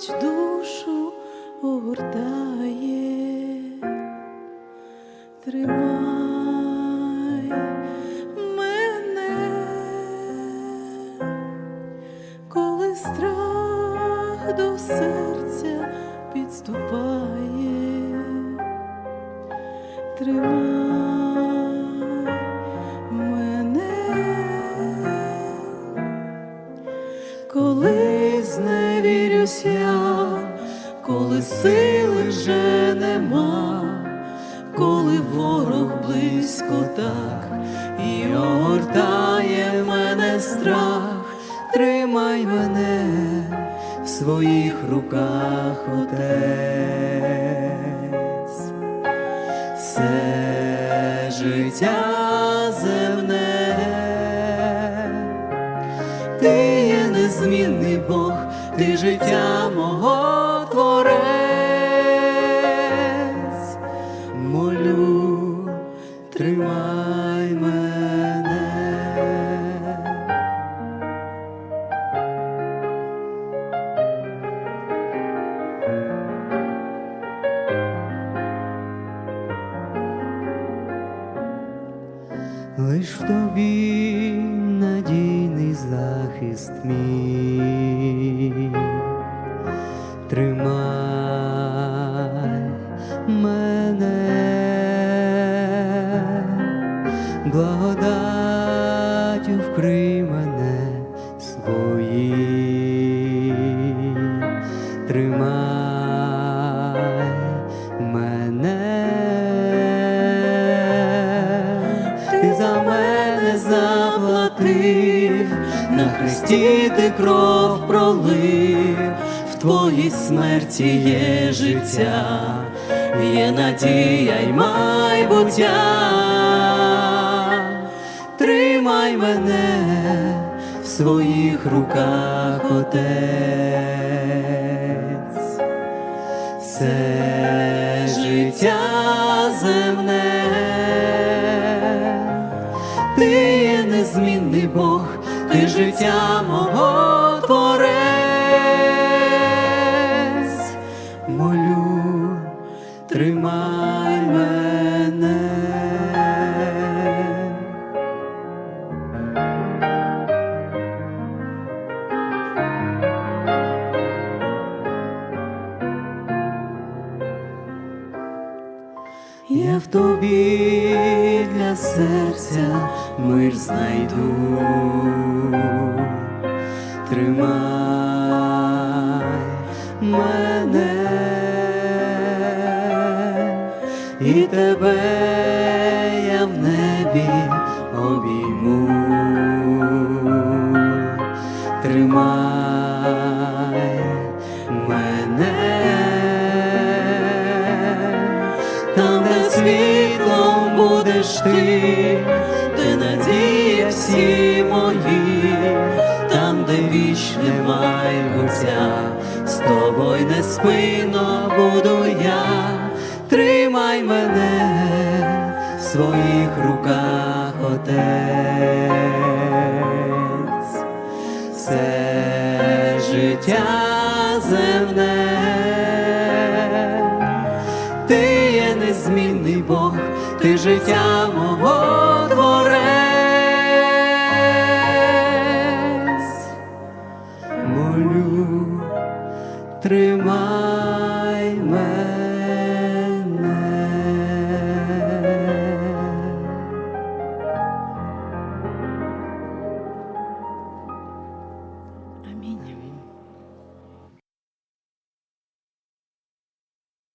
розпач душу огортає, тримай мене, коли страх до серця підступає, тримай зневірюсь коли сили вже нема, коли ворог близько так і огортає мене страх, тримай мене в своїх руках, Отець. Все життя земне ти є незмінний Бог, ти життя мого творець, молю, тримай мене. Лиш в тобі надійний захист мій, мене, благодаттю вкрий мене своїм, тримай мене, ти за мене заплатив, на хресті ти кров пролив, твоїй смерті є життя, є надія й майбуття. Тримай мене в своїх руках, Отець. Все життя земне, ти є незмінний Бог, ти життя мого Я в тобі для серця мир знайду, тримай мене. І тебе я в небі обійму, ти, де надії всі мої, там, де вічне майбуття, з тобою неспинно буду я, тримай мене в своїх руках, Отець. Все життя земне, Бог, ти життя мого творець, молю, тримай мене.